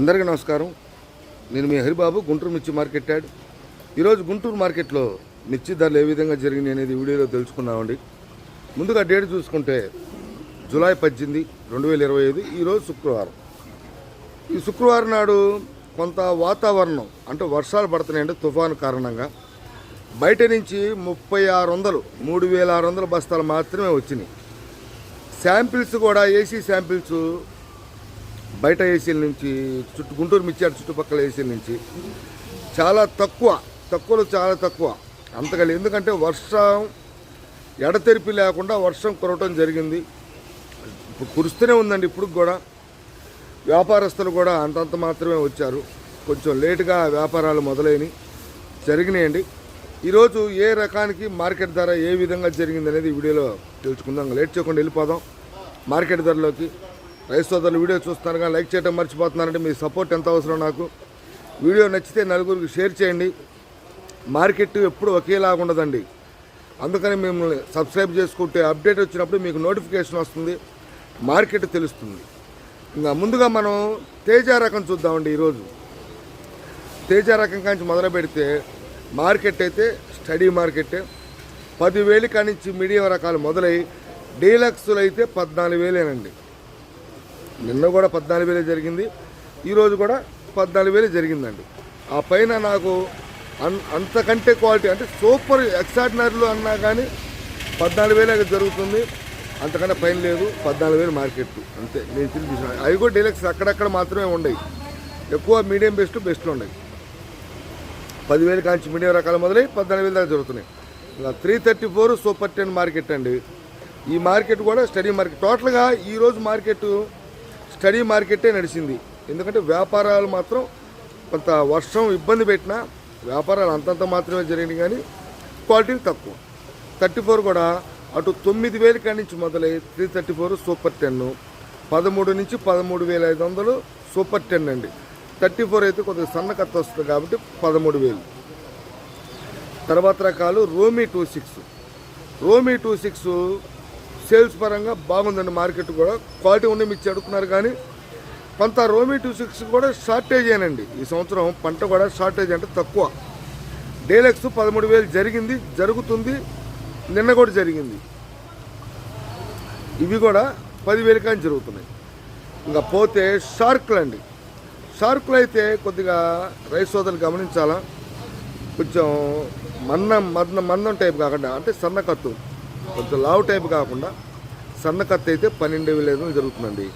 అందరికీ నమస్కారం. నేను మీ హరిబాబు గుంటూరు మిర్చి మార్కెట్ యాడ్. ఈరోజు గుంటూరు మార్కెట్లో మిర్చి ధరలు ఏ విధంగా జరిగినాయి అనేది వీడియోలో తెలుసుకున్నామండి ముందుగా డేట్ చూసుకుంటే జూలై పద్దెనిమిది రెండు వేల ఇరవై ఐదు ఈరోజు శుక్రవారం. ఈ శుక్రవారం నాడు కొంత వాతావరణం అంటే వర్షాలు పడుతున్నాయంటే తుఫాను కారణంగా బయట నుంచి ముప్పై ఆరు వందలు మూడు వేల ఆరు వందల బస్తాలు మాత్రమే వచ్చినాయి. శాంపిల్స్ కూడా ఏసీ శాంపిల్స్ బయట ఏసీల నుంచి చుట్టూ గుంటూరు మిర్చాడు చుట్టుపక్కల ఏసీల నుంచి చాలా తక్కువ తక్కువలో చాలా తక్కువ. అంతగా ఎందుకంటే వర్షం ఎడతెరిపి లేకుండా వర్షం కురవటం జరిగింది. ఇప్పుడు కురుస్తూనే ఉందండి ఇప్పుడు కూడా. వ్యాపారస్తులు కూడా అంతంత మాత్రమే వచ్చారు. కొంచెం లేటుగా వ్యాపారాలు మొదలైనవి జరిగినాయండి. ఈరోజు ఏ రకానికి మార్కెట్ ధర ఏ విధంగా జరిగింది అనేది వీడియోలో తెలుసుకుందాం. లేట్ చేయకుండా వెళ్ళిపోదాం. మార్కెట్ ధరలోకి రైతు సోదరులు వీడియో చూస్తున్నారు కానీ లైక్ చేయడం మర్చిపోతున్నారంటే మీ సపోర్ట్ ఎంత అవసరం నాకు? వీడియో నచ్చితే నలుగురికి షేర్ చేయండి. మార్కెట్ ఎప్పుడు ఒకేలాగా ఉండదండి. అందుకని మిమ్మల్ని సబ్స్క్రైబ్ చేసుకుంటే అప్డేట్ వచ్చినప్పుడు మీకు నోటిఫికేషన్ వస్తుంది. మార్కెట్ తెలుస్తుంది. ఇంకా ముందుగా మనం తేజ రకం చూద్దామండి ఈరోజు. తేజ రకం కాంచి మొదలు పెడితే మార్కెట్ అయితే స్టడీ మార్కెట్. పదివేలు కానించి మీడియం రకాలు మొదలై డీలక్స్లు అయితే పద్నాలుగు వేలేనండి. నిన్న కూడా పద్నాలుగు వేలే జరిగింది. ఈరోజు కూడా పద్నాలుగు వేలే జరిగిందండి. ఆ పైన నాకు అన్ అంతకంటే క్వాలిటీ అంటే సూపర్ ఎక్సార్డినరీలు అన్నా కానీ పద్నాలుగు వేలే జరుగుతుంది. అంతకంటే పైన లేదు. పద్నాలుగు వేలు మార్కెట్ అంతే. నేను చూసిన. అవి కూడా డీలక్స్ అక్కడక్కడ మాత్రమే ఉండవు. ఎక్కువ మీడియం బెస్ట్ బెస్ట్లు ఉన్నాయి పదివేలు కాంచి మీడియం రకాలు మొదలై పద్నాలుగు వేల దాకా జరుగుతున్నాయి. ఇలా three thirty four super ten market అండి. ఈ మార్కెట్ కూడా స్టడీ మార్కెట్. టోటల్గా ఈరోజు మార్కెట్ స్టడీ మార్కెటే నడిచింది. ఎందుకంటే వ్యాపారాలు మాత్రం కొంత వర్షం ఇబ్బంది పెట్టినా వ్యాపారాలు అంతంత మాత్రమే జరిగినాయి కానీ క్వాలిటీ తక్కువ. థర్టీ ఫోర్ కూడా అటు తొమ్మిది వేల కాడి నుంచి మొదలై three thirty four super ten పదమూడు నుంచి పదమూడు వేల ఐదు వందలు సూపర్ టెన్ అండి. థర్టీ ఫోర్ అయితే కొద్దిగా సన్నకత్త వస్తుంది కాబట్టి పదమూడు వేలు. తర్వాత రకాలు Romi two six. Romi two six sales పరంగా బాగుందండి మార్కెట్ కూడా. క్వాలిటీ ఉన్న మిర్చి అడుగుతున్నారు కానీ కొంత రోమీ టూ సిక్స్ కూడా షార్టేజ్ అయినండి ఈ సంవత్సరం పంట కూడా షార్టేజ్ అంటే తక్కువ. డేలెక్స్ పదమూడు వేలు జరిగింది జరుగుతుంది. నిన్న కూడా జరిగింది. ఇవి కూడా పదివేలు కానీ జరుగుతున్నాయి. ఇంకా పోతే షార్క్లు అండి. షార్క్లు అయితే కొద్దిగా రైస్ సోదరులు గమనించాలా? కొంచెం మన్నం మన్నం మందం టైప్ కాకుండా అంటే సన్నకత్తు. కొంచెం లావు టైప్ కాకుండా సన్నకత్తు అయితే పన్నెండు వేలు జరుగుతుందండి.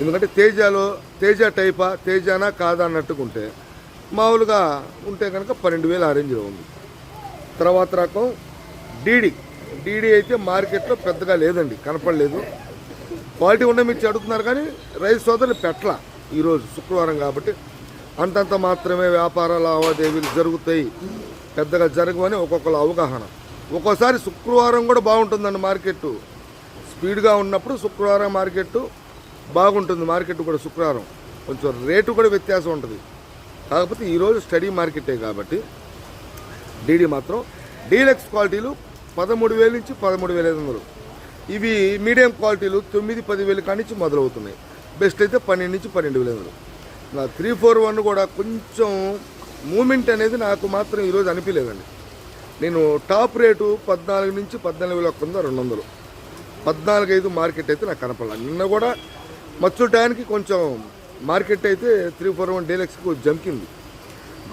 ఎందుకంటే తేజాలో తేజ టైపా తేజానా కాదా అన్నట్టుకుంటే మామూలుగా ఉంటే కనుక పన్నెండు వేలు ఆ ఉంది తర్వాత రకం డీడీ డీడీ అయితే మార్కెట్లో పెద్దగా లేదండి కనపడలేదు. క్వాలిటీ ఉన్న మీరు అడుగుతున్నారు కానీ రైతు సోదరులు పెట్ల ఈరోజు శుక్రవారం కాబట్టి. అంతంత మాత్రమే వ్యాపార లావాదేవీలు జరుగుతాయి. పెద్దగా జరగవని ఒక్కొక్కరు అవగాహన. ఒక్కోసారి శుక్రవారం కూడా బాగుంటుందండి మార్కెట్. స్పీడ్గా ఉన్నప్పుడు శుక్రవారం మార్కెట్ బాగుంటుంది మార్కెట్ కూడా శుక్రవారం. కొంచెం రేటు కూడా వ్యత్యాసం ఉంటుంది. కాకపోతే ఈరోజు స్టడీ మార్కెటే కాబట్టి డీడీ మాత్రం డీలక్స్ క్వాలిటీలు పదమూడు వేల నుంచి పదమూడు వేల ఐదు వందలు. ఇవి మీడియం క్వాలిటీలు తొమ్మిది పదివేలు కానించి మొదలవుతున్నాయి. బెస్ట్ అయితే పన్నెండు నుంచి పన్నెండు వేల ఐదు వందలు. నా త్రీ ఫోర్ వన్ కూడా కొంచెం మూమెంట్ అనేది నాకు మాత్రం ఈరోజు అనిపించలేదండి నేను టాప్ రేటు పద్నాలుగు నుంచి పద్నాలుగు వేల ఒక్క వంద రెండు వందలు. పద్నాలుగు ఐదు మార్కెట్ అయితే నాకు కనపడాలి. నిన్న కూడా మచ్చు టయానికి కొంచెం మార్కెట్ అయితే త్రీ ఫోర్ వన్ డీలక్స్కు జంకింది.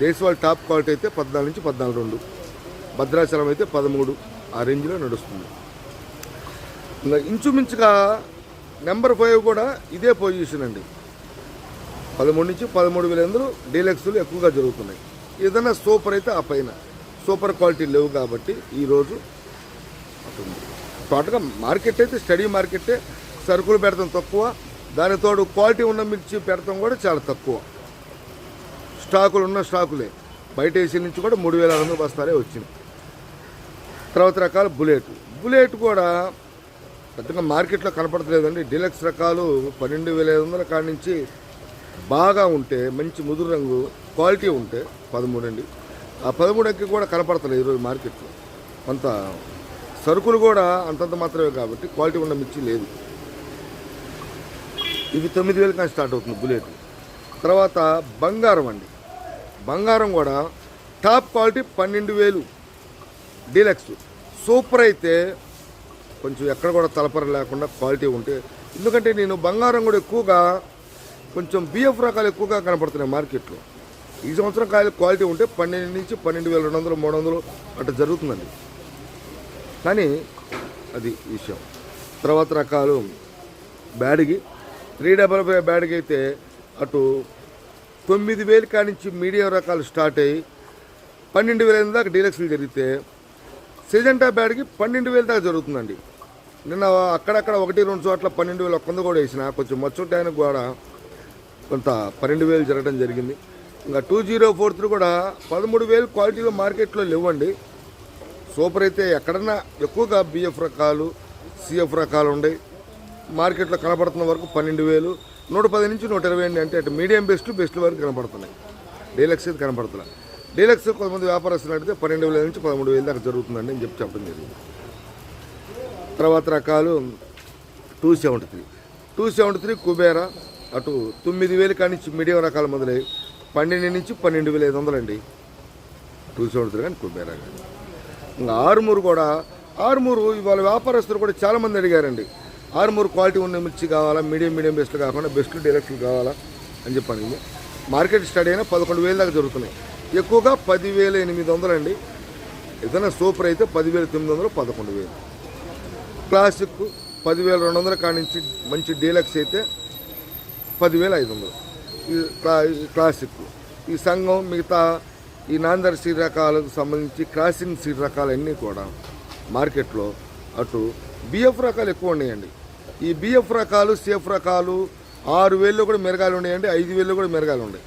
దేశవాళ టాప్ క్వాలిటీ అయితే పద్నాలుగు నుంచి పద్నాలుగు రెండు. భద్రాచలం అయితే పదమూడు. ఆ రేంజ్లో నడుస్తుంది. ఇంకా ఇంచుమించుగా నెంబర్ ఫైవ్ కూడా ఇదే పొజిషన్ అండి. పదమూడు నుంచి పదమూడు వేల ఎందులు డీలక్స్లు ఎక్కువగా జరుగుతున్నాయి. ఏదైనా సూపర్ అయితే ఆ పైన. సూపర్ క్వాలిటీ లేవు కాబట్టి ఈరోజు అటుంది టోటల్గా మార్కెట్ అయితే స్టడీ మార్కెటే సరుకులు పెడతాం తక్కువ దానితోడు క్వాలిటీ ఉన్న మిర్చి పెడతాం కూడా చాలా తక్కువ. స్టాకులు ఉన్న స్టాకులే. బయట ఏసీ నుంచి కూడా మూడు వేల ఆరు వందలు బస్తాలే వచ్చింది తర్వాత రకాల బుల్లెట్. బుల్లెట్ కూడా పెద్దగా మార్కెట్లో కనపడలేదండి డీలక్స్ రకాలు పన్నెండు వేల ఐదు వందల కాడి నుంచి బాగా ఉంటే మంచి ముదురు రంగు క్వాలిటీ ఉంటే పదమూడు అండి. ఆ పదమూడు ఎక్కి కూడా కనపడతలేదు ఈరోజు మార్కెట్లో. కొంత సరుకులు కూడా అంతంత మాత్రమే కాబట్టి క్వాలిటీ ఉన్న మిర్చి లేదు. ఇవి తొమ్మిది వేలు కానీ స్టార్ట్ అవుతుంది బుల్లెట్. తర్వాత బంగారం అండి. బంగారం కూడా టాప్ క్వాలిటీ పన్నెండు వేలు. డీలక్స్. సూపర్ అయితే కొంచెం ఎక్కడ కూడా తలపర లేకుండా క్వాలిటీ ఉంటే ఎందుకంటే నేను బంగారం కూడా ఎక్కువగా కొంచెం బిఎఫ్ రకాలు ఎక్కువగా కనపడుతున్నాయి మార్కెట్లో. ఈ సంవత్సరం కాయలు క్వాలిటీ ఉంటే పన్నెండు నుంచి పన్నెండు వేల రెండు వందలు మూడు వందలు అట్లా జరుగుతుందండి. కానీ అది విషయం. తర్వాత రకాలు బ్యాడ్కి త్రీ డబల్ ఫైవ్ బ్యాడ్కి అయితే అటు తొమ్మిది వేలు కానించి మీడియం రకాలు స్టార్ట్ అయ్యి పన్నెండు వేల దాకా డీలక్స్లు జరిగితే సెజెంటా బ్యాడ్కి పన్నెండు వేలు దాకా జరుగుతుందండి. నిన్న అక్కడక్కడ ఒకటి రెండు చోట్ల పన్నెండు వేలు ఒక్కంద కూడా వేసిన కొంచెం మచ్చుంటాయనికి కూడా కొంత పన్నెండు వేలు జరగడం జరిగింది. ఇంకా టూ జీరో ఫోర్ త్రీ కూడా పదమూడు వేలు క్వాలిటీలో మార్కెట్లో లేవండి. సూపర్ అయితే ఎక్కడన్నా ఎక్కువగా బిఎఫ్ రకాలు సిఎఫ్ రకాలు ఉన్నాయి మార్కెట్లో కనబడుతున్న వరకు పన్నెండు వేలు నూట పది నుంచి నూట ఇరవై అండి. అంటే అటు మీడియం బెస్ట్ బెస్ట్ వరకు కనబడుతున్నాయి. డీలక్స్ అయితే కనబడుతున్నాయి డీలక్స్ కొంతమంది వ్యాపారస్తులు అడిగితే పన్నెండు వేల నుంచి పదమూడు వేలు దాకా జరుగుతుందండి అని చెప్పి చెప్పడం జరిగింది. తర్వాత రకాలు two seventy three. Two seventy three Kubera అటు తొమ్మిది వేలు కానించి మీడియం రకాలు మొదలై పన్నెండు నుంచి పన్నెండు వేల ఐదు వందలండి. టూ సెవెంటీ త్రీ కానీ కుబేరా కానీ. ఇంకా ఆరుమూరు కూడా ఆరుమూరు ఇవాళ వ్యాపారస్తులు కూడా చాలామంది అడిగారండి. ఆరుమూరు క్వాలిటీ ఉన్న మిర్చి కావాలా మీడియం మీడియం బెస్ట్లు కాకుండా బెస్ట్ డైరెక్ట్లు కావాలా అని చెప్పండి. మార్కెట్ స్టడీ అయినా పదకొండు వేల దాకా జరుగుతున్నాయి. ఎక్కువగా పదివేల ఎనిమిది వందలండి. ఏదైనా సూపర్ అయితే పదివేల తొమ్మిది వందలు పదకొండు వేలు. క్లాసిక్ పదివేల రెండు వందల కానించి మంచి డీలక్స్ అయితే పదివేల ఐదు వందలు. క్లాసిక్. ఈ సంఘం మిగతా ఈ నాందర్ సీడ్ రకాలకు సంబంధించి క్రాసింగ్ సీడ్ రకాలన్నీ కూడా మార్కెట్లో అటు బిఎఫ్ రకాలు ఎక్కువ ఉన్నాయండి. ఈ బిఎఫ్ రకాలు సేఫ్ రకాలు ఆరు వేలు కూడా మెరగాలు ఉన్నాయండి ఐదు వేల్లో కూడా మెరగాలు ఉన్నాయి.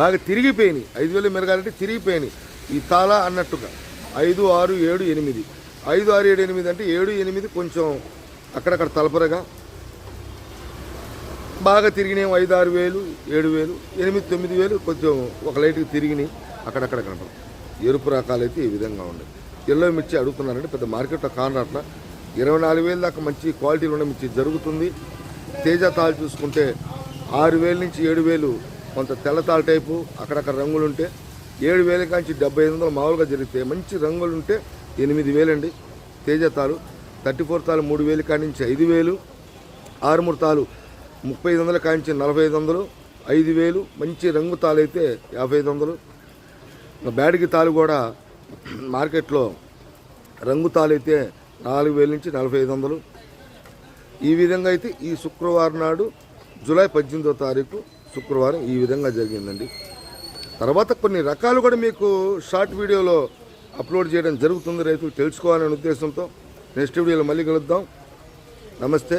బాగా తిరిగిపోయినాయి. ఐదు వేలు మెరగాలంటే తిరిగిపోయినాయి. ఈ తాళ అన్నట్టుగా ఐదు ఆరు ఏడు ఎనిమిది. ఐదు ఆరు ఏడు ఎనిమిది అంటే ఏడు ఎనిమిది కొంచెం అక్కడక్కడ తలపరగా బాగా తిరిగినాయి ఐదు ఆరు వేలు ఏడు వేలు ఎనిమిది తొమ్మిది వేలు కొంచెం ఒక లైట్కి తిరిగినాయి. అక్కడక్కడ కనపడదు ఎరుపు రకాలు అయితే ఈ విధంగా ఉన్నాయి. ఎల్లో మిర్చి అడుగుతున్నారంటే పెద్ద మార్కెట్లో కానట్ల ఇరవై నాలుగు వేలు దాకా మంచి క్వాలిటీలో ఉన్న మిర్చి జరుగుతుంది. తేజ తాళ్ళు చూసుకుంటే ఆరు వేల నుంచి ఏడు వేలు కొంత తెల్ల తాళ టైపు అక్కడక్కడ రంగులు ఉంటే ఏడు వేల కాంచి డెబ్బై ఐదు వందలు మామూలుగా జరిగితే మంచి రంగులు ఉంటే ఎనిమిది వేలండి. తేజ తాలు థర్టీ ఫోర్ తాలు మూడు వేలు కాడి నుంచి ఐదు వేలు. ఆరుమూరు తాలు ముప్పై ఐదు వందల కాంచి నలభై ఐదు వందలు ఐదు వేలు మంచి రంగు తాలు అయితే యాభై ఐదు వందలు. బ్యాడ్కి తాలు కూడా మార్కెట్లో రంగు తాలు అయితే నాలుగు వేల నుంచి నలభై ఐదు వందలు. ఈ విధంగా అయితే ఈ శుక్రవారం నాడు జూలై పద్దెనిమిదో తారీఖు శుక్రవారం ఈ విధంగా జరిగిందండి. తర్వాత కొన్ని రకాలు కూడా మీకు షార్ట్ వీడియోలో అప్లోడ్ చేయడం జరుగుతుంది. రైతులు తెలుసుకోవాలనే ఉద్దేశంతో నెక్స్ట్ వీడియోలో మళ్ళీ కలుద్దాం. నమస్తే.